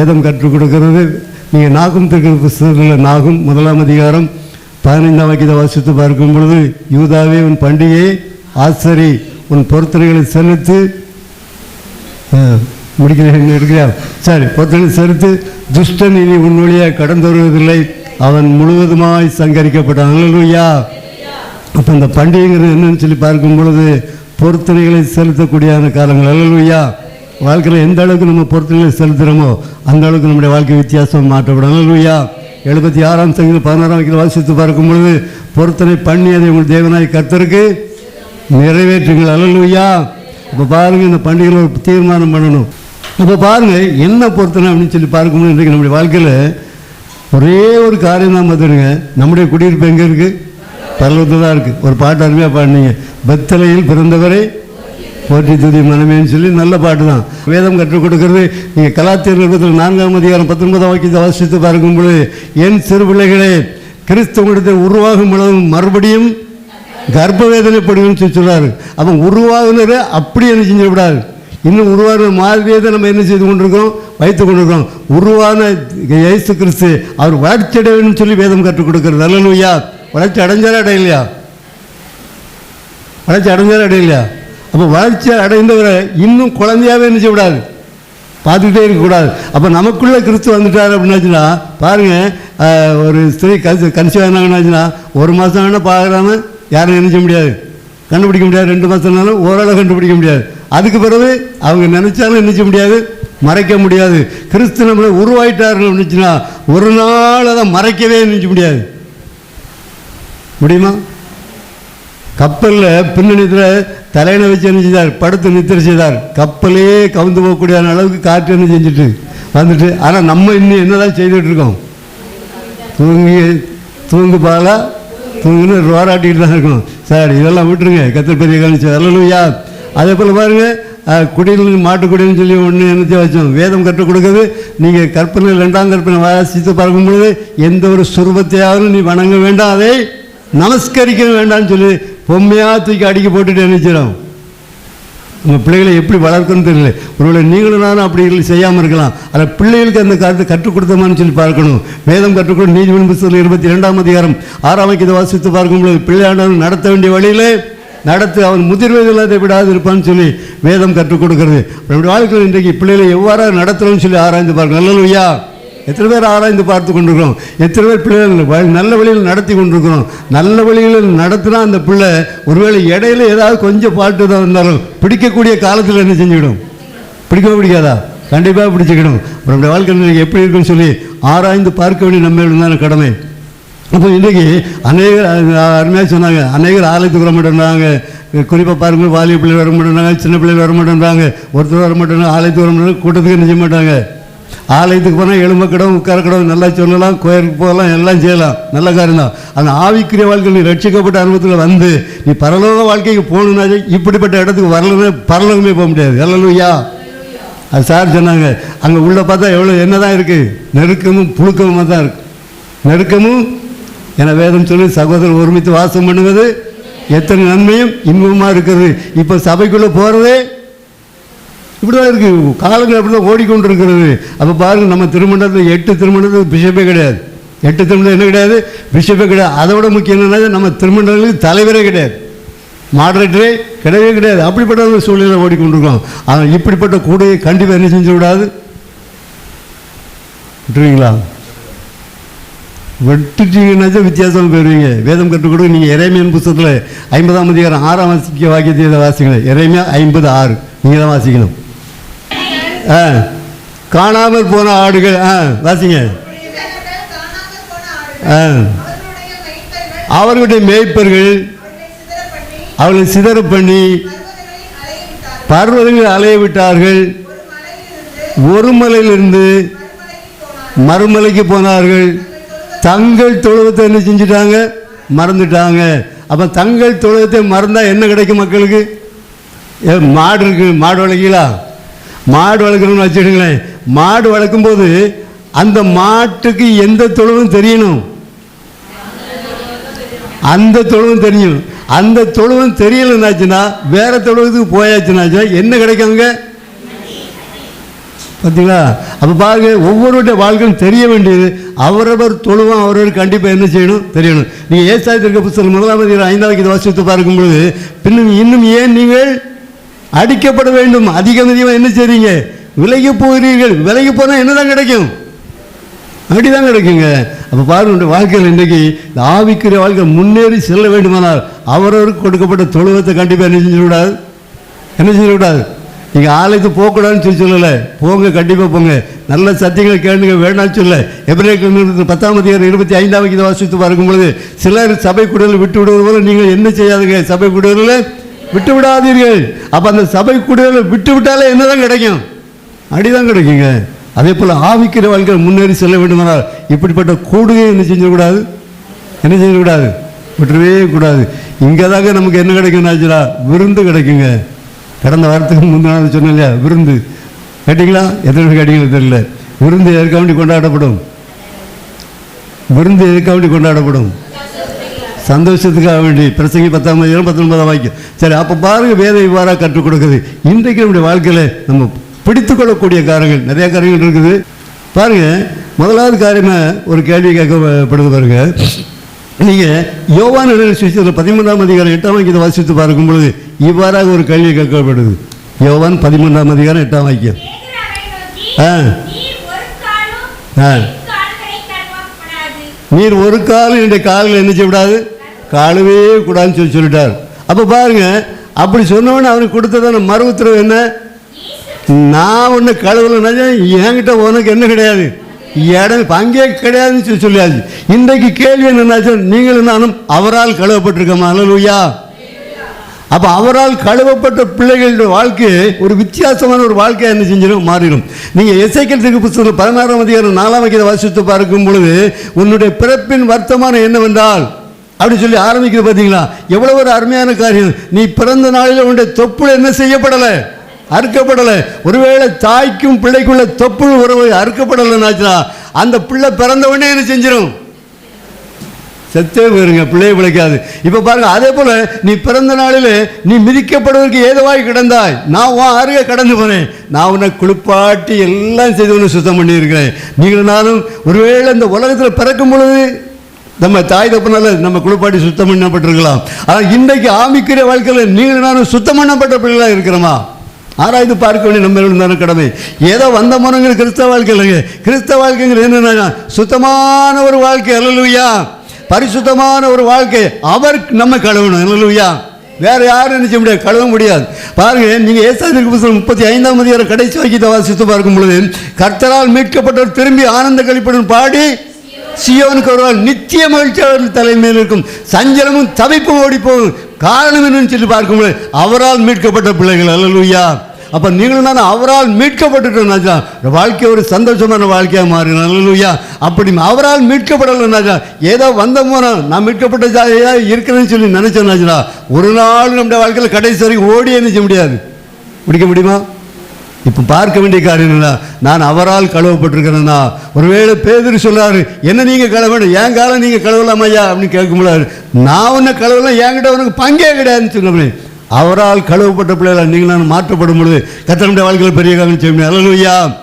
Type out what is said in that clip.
வேதம் கற்றுக் கொடுக்கிறது. நீங்கள் நாகும் திருக்கிற புஸ்தகத்தில் நாகும் முதலாம் அதிகாரம் பதினைந்தாம் வாக்கியத்தை வாசித்து பார்க்கும் பொழுது யூதாவே உன் பண்டிகையை ஆசரி உன் பொருத்தனைகளை செலுத்து. முடிக்கிறேன் இருக்கிறார் சரி பொருத்தனை செலுத்து. துஷ்டன் இனி உன் வழியாக கடந்து வருவதில்லை. அவன் முழுவதுமாய் சங்கரிக்கப்பட்டான். அல்லையா அப்போ இந்த பண்டிகைங்கிறது என்னன்னு சொல்லி பார்க்கும் பொழுது பொருத்தனைகளை செலுத்தக்கூடியான காலங்கள். அல்லையா வாழ்க்கையில் எந்த அளவுக்கு நம்ம பொறுத்துகளை செலுத்துகிறோமோ அந்த அளவுக்கு நம்முடைய வாழ்க்கை வித்தியாசம் மாற்றப்படும். ஐயா எழுபத்தி ஆறாம் சங்கீதம் பதினாறாம் வகையில் வாசித்து பார்க்கும் பொழுது பொருத்தனை பண்ணி அதை உங்கள் தேவனாய் கர்த்தருக்கு நிறைவேற்றுங்கள். அல்லேலூயா இப்போ பாருங்கள் இந்த பண்டிகையில் ஒரு தீர்மானம் பண்ணணும். இப்போ பாருங்கள் என்ன பொருத்தனை அப்படின்னு சொல்லி பார்க்கும்போது இன்றைக்கு நம்முடைய வாழ்க்கையில் ஒரே ஒரு காரியம் தான் பார்த்துருங்க நம்முடைய குடியிருப்பு எங்கே இருக்குது பரலத்தில் தான் இருக்குது ஒரு பாட்டு அருமையாக பாடினீங்க. பத்தலையில் பிறந்தவரை போற்றி துதி மனமேன்னு சொல்லி நல்ல பாட்டு தான். வேதம் கற்றுக் கொடுக்கிறது. நீங்கள் கலாத்தியர் நிறுவனத்தில் நான்காம் அதிகாரம் பத்தொன்பதாம் வாக்கியத்தை வாசித்து பார்க்கும் பொழுது என் சிறு பிள்ளைகளே கிறிஸ்தவனிடத்தில் உருவாகும் அளவு மறுபடியும் கர்ப்ப வேதனைப்படுவேன்னு சொல்லி சொல்கிறார் அவன் உருவாகுனரை அப்படி என்ன செஞ்சிடக்கூடாது. இன்னும் உருவான மாதிரியே தான் நம்ம என்ன செய்து கொண்டிருக்கோம் வைத்து கொண்டிருக்கோம் உருவான இயேசு கிறிஸ்து அவர் வளர்ச்சி அடையணும்னு சொல்லி வேதம் கற்றுக் கொடுக்கிறது. அல்லையா வளர்ச்சி அடைஞ்சாலே அடையலையா? வளர்ச்சி அடைஞ்சாலே அடையலையா? அப்போ வளர்ச்சி அடைந்தவரை இன்னும் குழந்தையாவே என்ன பார்த்துக்கிட்டே இருக்கக்கூடாது. அப்போ நமக்குள்ளே கிறிஸ்து வந்துட்டார் அப்படின்னாச்சுன்னா பாருங்கள் ஒரு ஸ்திரீ கன்சி கன்சிவ் ஆனாங்கன்னாச்சுன்னா ஒரு மாதம் வேணால் பார்க்குறாம யாரும் என்ன முடியாது. கண்டுபிடிக்க முடியாது. ரெண்டு மாதம்னாலும் ஓரளவு கண்டுபிடிக்க முடியாது. அதுக்கு பிறகு அவங்க நினச்சாலும் என்ன முடியாது? மறைக்க முடியாது. கிறிஸ்து நம்மளை உருவாயிட்டாருன்னு நினச்சுன்னா ஒரு நாள் அதை மறைக்கவே நினைச்ச முடியாது. முடியுமா? கப்பலில் பின்னணியத்தில் தலையில வச்சு என்ன செய்தார்? படுத்து நித்திரை செய்தார். கப்பலே கவுந்து போகக்கூடிய அளவுக்கு காற்று என்ன செஞ்சுட்டு வந்துட்டு ஆனால் நம்ம இன்னும் என்னதான் செய்துட்டு இருக்கோம்? தூங்கி தூங்கு பாலா தூங்குன்னு ரோடாட்டிகிட்டு தான் இருக்கணும். சார் இதெல்லாம் விட்டுருங்க. கத்தர் பெரிய கணிச்சு அல்லலுயா அதே போல் பாருங்கள் குடியில் மாட்டுக்குடின்னு சொல்லி ஒன்று என்னத்தையும் வச்சோம். வேதம் கற்றுக் கொடுக்குது. நீங்கள் கற்பனை ரெண்டாம் கற்பனை வாசித்து பார்க்கும் பொழுது எந்த ஒரு சுரூபத்தையாவது நீ வணங்க வேண்டாம். அதை நமஸ்கரிக்க வேண்டாம்னு சொல்லி பொம்மையாக தூக்கி அடிக்க போட்டுட்டு நினைச்சிடும் உங்கள் பிள்ளைகளை எப்படி வளர்க்கணும்னு தெரியல. ஒருவேளை நீங்களும் நானும் அப்படி செய்யாமல் இருக்கலாம். ஆனால் பிள்ளைகளுக்கு அந்த கருத்தை கற்றுக் கொடுத்தோமான்னு சொல்லி பார்க்கணும். வேதம் கற்றுக் கொடு நீதிமன்ற புத்தகத்தில் இருபத்தி ரெண்டாம் அதிகாரம் ஆறாம் இதை வாசித்து பார்க்கும்போது பிள்ளையாண்டவன் நடத்த வேண்டிய வழியில் நடத்து அவன் முதிர்வதில் அதை விடாது இருப்பான்னு சொல்லி வேதம் கற்றுக் கொடுக்கிறது. நம்முடைய வாழ்க்கையில் இன்றைக்கு பிள்ளைகளை எவ்வாறு நடத்துகிறோம்னு சொல்லி ஆராய்ந்து பார்க்கணும். நல்ல எத்தனை பேர் ஆராய்ந்து பார்த்து கொண்டிருக்கிறோம்? எத்தனை பேர் பிள்ளைகள் நல்ல வழியில் நடத்தி கொண்டிருக்கிறோம்? நல்ல வழியில் நடத்தினா அந்த பிள்ளை ஒருவேளை இடையில ஏதாவது கொஞ்சம் பாட்டு தான் இருந்தாலும் பிடிக்கக்கூடிய காலத்தில் என்ன செஞ்சுக்கிடும்? பிடிக்கவே பிடிக்காதா? கண்டிப்பாக பிடிச்சிக்கிடும். நம்முடைய வாழ்க்கை எப்படி இருக்குன்னு சொல்லி ஆராய்ந்து பார்க்க வேண்டிய நம்ம இருந்தான கடமை. அப்போ இன்றைக்கி அநேகர் அருமையாக சொன்னாங்க. அநேகர் ஆலயத்துக்கு வர மாட்டேன்றாங்க. குறிப்பாக பாருங்க வாலிய பிள்ளைகள் வர மாட்டேன்றாங்க சின்ன பிள்ளைகள் வர மாட்டேன்றாங்க ஒருத்தர் வர மாட்டேங்க ஆலயத்துக்கு வர மாட்டாங்க கூட்டத்துக்கு என்ன செய்ய மாட்டாங்க? ஆலயத்துக்கு போனால் எலும்பக்கடம் உட்காரக்கடம் நல்லா சொல்லலாம் கோயிலுக்கு போகலாம் எல்லாம் செய்யலாம். நல்ல காரியம் தான் அந்த ஆவிக்குரிய வாழ்க்கை நீ ரட்சிக்கப்பட்ட அனுபவத்தில் வந்து நீ பரலோக வாழ்க்கைக்கு போகணுன்னா இப்படிப்பட்ட இடத்துக்கு வரலன்னு பரலோகமே போக முடியாது. அல்லலுயா அது சார் சொன்னாங்க. அங்கே உள்ளே பார்த்தா எவ்வளோ என்னதான் இருக்குது நெருக்கமும் புழுக்கமுமாக தான் இருக்கு. நெருக்கமும் என வேதம் சொல்லி சகோதரர் ஒருமித்து வாசம் பண்ணுவது எத்தனை நன்மையும் இன்பமாக இருக்குது இப்போ சபைக்குள்ளே போகிறதே இப்படி தான் இருக்குது காலங்கள் அப்படிதான் ஓடிக்கொண்டு இருக்கிறது அப்போ பாருங்கள் நம்ம திருமணத்தில் எட்டு திருமணத்துக்கு பிஷப்பே கிடையாது. எட்டு திருமணம் என்ன கிடையாது? பிஷப்பே கிடையாது. அதை விட முக்கியம் என்னன்னா நம்ம திருமணங்களுக்கு தலைவரே கிடையாது. மாடரேட்டரே கிடையவே கிடையாது. அப்படிப்பட்ட ஒரு சூழ்நிலை ஓடிக்கொண்டிருக்கோம் ஆனால் இப்படிப்பட்ட கூடையை கண்டிப்பாக என்ன செஞ்சுவிடாது விட்டுருவீங்களா? வெட்டுட்டீங்கன்னாச்சும் வித்தியாசம் போயிடுவீங்க வேதம் கற்றுக் கொடுக்க நீங்கள் இறைமையின் புத்தகத்தில் ஐம்பதாம் அதிகாரம் ஆறாம் வாசிக்க வாக்கியத்தை வாசிக்கணும் இறைமையாக ஐம்பது ஆறு. நீங்கள் தான் வாசிக்கணும். ஆ காணாமல் போன ஆடுகள் ஆ வாசிங்க. ஆ அவர்களுடைய மேய்ப்பர்கள் அவளை சிதற பண்ணி பர்வதங்கள் அலைய விட்டார்கள். ஒரு மலையிலிருந்து மறுமலைக்கு போனார்கள். தங்கள் தொழுவத்தை என்ன செஞ்சுட்டாங்க? மறந்துட்டாங்க. அப்போ தங்கள் தொழுவத்தை மறந்தா என்ன கிடைக்கும் மக்களுக்கு? ஏ மாடு இருக்கு மாடு வளர்க்கீங்களா? மாடு வளர்க்குறோம்னு வச்சுடுங்களேன் மாடு வளர்க்கும்போது அந்த மாட்டுக்கு எந்த தொழுவும் தெரியணும். அந்த தொழுவும் தெரியும். அந்த தொழுவும் தெரியலன்னாச்சுன்னா வேற தொழுவத்துக்கு போயாச்சுனாச்சுன்னா என்ன கிடைக்கும் பார்த்தீங்களா அப்போ பாருங்க ஒவ்வொருடைய வாழ்க்கையும் தெரிய வேண்டியது அவரவர் தொழுவம் அவரவர் கண்டிப்பாக என்ன செய்யணும்? தெரியணும். நீங்கள் ஏசாயத்திற்கு புத்தகம் முதலாம் ஐந்தாவது வாசித்து பார்க்கும்பொழுது பின்னும் இன்னும் ஏன் நீங்கள் அடிக்கப்பட வேண்டும். அதிகம் அதிகமாக என்ன செய்றீங்க? விலகி போகிறீர்கள். விலகி போனால் என்னதான் கிடைக்கும்? அப்படிதான் கிடைக்குங்க. அப்போ பாருங்க வாழ்க்கையில் இன்றைக்கி இந்த ஆவிக்குரிய வாழ்க்கை முன்னேறி செல்ல வேண்டுமானால் அவரவருக்கு கொடுக்கப்பட்ட தொழுவத்தை கண்டிப்பாக என்ன செஞ்சிடக்கூடாது என்ன செஞ்சிடக்கூடாது நீங்கள் ஆலயத்துக்கு போகக்கூடாதுன்னு சொல்லி சொல்லலை. போங்க கண்டிப்பாக போங்க. நல்ல சத்தியங்களை கேளுங்க வேணாம்னு சொல்ல எப்படி பத்தாம் அதிகாரம் இருபத்தி ஐந்தாம் இதை வாசித்து பார்க்கும் பொழுது சிலர் சபை குடியில் விட்டு விடுவது போல நீங்கள் என்ன செய்யாதுங்க? சபை குடியில் விட்டு விடாதீர்கள் அப்போ அந்த சபை கூடுதல் விட்டு விட்டாலே என்னதான் கிடைக்கும்? அடிதான் கிடைக்குங்க. அதே போல் ஆவிக்கிற வாழ்க்கை முன்னேறி செல்ல வேண்டுமானால் இப்படிப்பட்ட கூடுகை என்ன செஞ்சிடக்கூடாது? என்ன செஞ்சிடக்கூடாது? விட்டுறவே கூடாது. இங்கே தாங்க நமக்கு என்ன கிடைக்கும் ஆச்சுடா விருந்து கிடைக்குங்க. கடந்த வாரத்துக்கு முந்தின சொன்னேன் இல்லையா? விருந்து. கேட்டிங்களா? எத்தனை பேர் கேட்டீங்களா தெரியல. விருந்து எதுக்காக வேண்டி கொண்டாடப்படும். விருந்து எதுக்காக வேண்டி கொண்டாடப்படும். சந்தோஷத்துக்காக வேண்டி பிரசங்கி பத்தாம் அதிகாரம் பத்தொன்பதாம் வாக்கியம். சரி அப்போ பாருங்க வேத இவ்வாறாக கற்றுக் கொடுக்குது. இன்றைக்கு நம்முடைய வாழ்க்கையில் நம்ம பிடித்து கொள்ளக்கூடிய காரியங்கள் நிறைய காரியங்கள் இருக்குது. பாருங்க முதலாவது காரியமா ஒரு கேள்வி கேட்கப்படுது பாருங்க. நீங்கள் யோவான் சுவிசேஷத்தில் பதிமூன்றாம் அதிகாரம் எட்டாம் வாக்கியத்தை வாசித்து பார்க்கும் பொழுது இவ்வாறாக ஒரு கேள்வி கேட்கப்படுது. யோவான் பதிமூன்றாம் அதிகாரம் எட்டாம் வாக்கியம். ஆ. நீர் ஒரு காலும் ஆ. நீர் ஒரு கால் என்னுடைய காலில் என்ன செய்யக்கூடாது காலவே கூடாதுன்னு சொல்லி சொல்லிட்டார். அப்போ பாருங்க அப்படி சொன்னவொடனே அவனுக்கு கொடுத்ததான மறு உத்தரவு என்ன? நான் ஒன்று கழுவலைன்னா என்கிட்ட உனக்கு என்ன கிடையாது? இடம் பங்கே கிடையாதுன்னு சொல்லி சொல்லியாச்சு. இன்றைக்கு கேள்வி என்னன்னாச்சு? நீங்களும் நானும் அவரால் கழுவப்பட்டிருக்கோமா? அலலுயா அப்போ அவரால் கழுவப்பட்ட பிள்ளைகளுடைய வாழ்க்கையை ஒரு வித்தியாசமான ஒரு வாழ்க்கையை என்ன செஞ்சிடும் மாறிடும் நீங்கள் எசைக்கல் திருக்கு புத்தகத்தில் பதினாறாம் அதிகாரம் நாலாம் அதிகாரம் வாசித்து பார்க்கும் பொழுது உன்னுடைய பிறப்பின் வர்த்தமானம் என்னவென்றால் அப்படி சொல்லி ஆரம்பிக்கிறது பார்த்தீங்களா? எவ்வளோ ஒரு அருமையான காரியம். நீ பிறந்த நாளில் உன்னுடைய தொப்புள் என்ன செய்யப்படலை? அறுக்கப்படலை. ஒருவேளை தாய்க்கும் பிள்ளைக்குள்ள தொப்புள் உறவு அறுக்கப்படலைன்னாச்சுனா அந்த பிள்ளை பிறந்த உடனே என்ன செஞ்சிடும் செத்தே போயிருங்க பிள்ளையை பிழைக்காது. இப்போ பாருங்க அதே போல் நீ பிறந்த நாளில் நீ மிதிக்கப்படுவதற்கு ஏதுவாய் கிடந்தாய். நான் உன் அருகே கடந்து போனேன். நான் உன்னை குளிப்பாட்டி எல்லாம் செய்து ஒன்று சுத்தம் பண்ணியிருக்கிறேன். நீங்கள் நானும் ஒருவேளை இந்த உலகத்தில் பிறக்கும் பொழுது நம்ம தாய் தப்புனால நம்ம குளிப்பாட்டி சுத்தம் பண்ணப்பட்டிருக்கலாம். ஆனால் இன்றைக்கு ஆமிக்கிற வாழ்க்கையில் நீங்கள் நானும் சுத்தம் பண்ணப்பட்ட பிள்ளைகளாக இருக்கிறோமா? ஆராய்ந்து பார்க்க வேண்டிய நம்ம இருந்தான கடமை. ஏதோ வந்த மனங்கள் கிறிஸ்தவ வாழ்க்கை இல்லைங்க. கிறிஸ்தவ வாழ்க்கைங்கிறது என்னென்னா சுத்தமான ஒரு வாழ்க்கை அல்லலுயா. பரிசுத்தமான ஒரு வாழ்க்கை. அவர் நம்ம கழுவணும் அல்லலுயா. வேற யாரும் நினைச்ச முடியாது கழுவ முடியாது. பாருங்க நீங்க ஏசாதிக்கு புத்தகம் முப்பத்தி ஐந்தாம் அதிகாரம் கடைசி வாக்கியத்தை வாசித்து பார்க்கும் பொழுது கர்த்தரால் மீட்கப்பட்டவர் திரும்பி ஆனந்த கழிப்புடன் பாடி சியோனுக்கு வருவார் நித்திய மகிழ்ச்சியாளர் தலைமையில் இருக்கும். சஞ்சலமும் தவிப்பும் ஓடிப்போகும் காரணம் என்னன்னு சொல்லி பார்க்கும்போது அவரால் மீட்கப்பட்ட பிள்ளைகள் அல்லலுயா. அப்போ நீங்களும் நான் அவரால் மீட்கப்பட்டுட்டோம்னாச்சா வாழ்க்கை ஒரு சந்தோஷமான வாழ்க்கையாக மாறிடும் அல்லலுயா. அப்படி அவரால் மீட்கப்படலைன்னாச்சா ஏதோ வந்த போனால் நான் மீட்கப்பட்ட ஜாதியாக இருக்கிறேன்னு சொல்லி நினைச்சோம்னாச்சா ஒரு நாள் நம்முடைய வாழ்க்கையில் கடைசி வரைக்கும் ஓடி நினைக்க முடியாது. முடிக்க முடியுமா? இப்போ பார்க்க வேண்டிய காரியம் என்ன நான் அவரால் கழுவப்பட்டிருக்கிறேன்னா ஒருவேளை பேதர் சொல்கிறாரு என்ன நீங்கள் கழுவ என் காலம் நீங்கள் கழுவலாம் ஐயா? அப்படின்னு கேட்கும்போது நான் உன்னை கழுவலாம் என்கிட்ட உனக்கு பங்கே கிடையாதுன்னு சொன்னேன் அவரால் கழுவப்பட்ட பிள்ளைகள் நீங்கள் நான் மாற்றப்படும் பொழுது கத்தனுடைய வாழ்க்கையில் பெரிய காரணம் செய்ய முடியும்